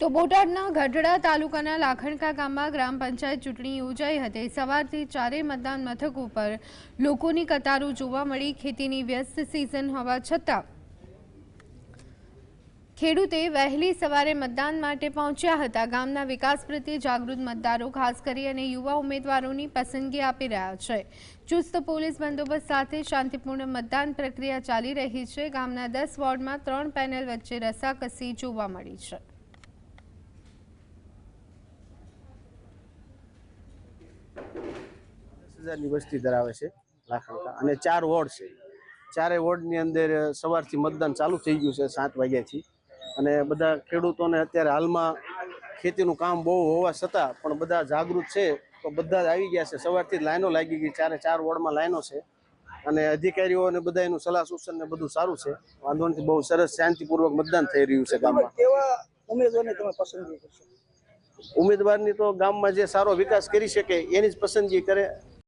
તો બોટાદના ગઢડા તાલુકાના લાખણકા ગામમાં ગ્રામ પંચાયત ચૂંટણી યોજાઈ હતી. સવારથી ચારેય મતદાન મથક ઉપર લોકોની કતારો જોવા મળી. ખેતીની વ્યસ્ત સિઝન હોવા છતાં ખેડૂતે વહેલી સવારે મતદાન માટે પહોંચ્યા હતા. ગામના વિકાસ પ્રત્યે જાગૃત મતદારો, ખાસ કરી અને યુવા ઉમેદવારોની પસંદગી આપી રહ્યા છે. ચુસ્ત પોલીસ બંદોબસ્ત સાથે શાંતિપૂર્ણ મતદાન પ્રક્રિયા ચાલી રહી છે. ગામના દસ વોર્ડમાં ત્રણ પેનલ વચ્ચે રસાકસી જોવા મળી છે. હજારની વસ્તી ધરાવે છે લાખણકા અને ચાર વોર્ડ છે. ચારે વોર્ડની અંદર સવારથી મતદાન ચાલુ થઈ ગયું છે સાત વાગ્યાથી. અને બધા ખેડૂતોને અત્યારે હાલમાં ખેતીનું કામ બહુ હોવા છતાં પણ બધા જાગૃત છે. તો બધા જ આવી ગયા છે. સવારથી લાઈનો લાગી ગઈ. ચારે ચાર વોર્ડમાં લાઈનો છે. અને અધિકારીઓ અને બધા એનું સલાહ સૂચન ને બધું સારું છે. વાંધો નથી. બહુ સરસ શાંતિપૂર્વક મતદાન થઈ રહ્યું છે ગામમાં. કેવા ઉમેદવારને તમે પસંદગી કરશો ઉમેદવારની તો ગામમાં જે સારો વિકાસ કરી શકે એની જ પસંદગી કરે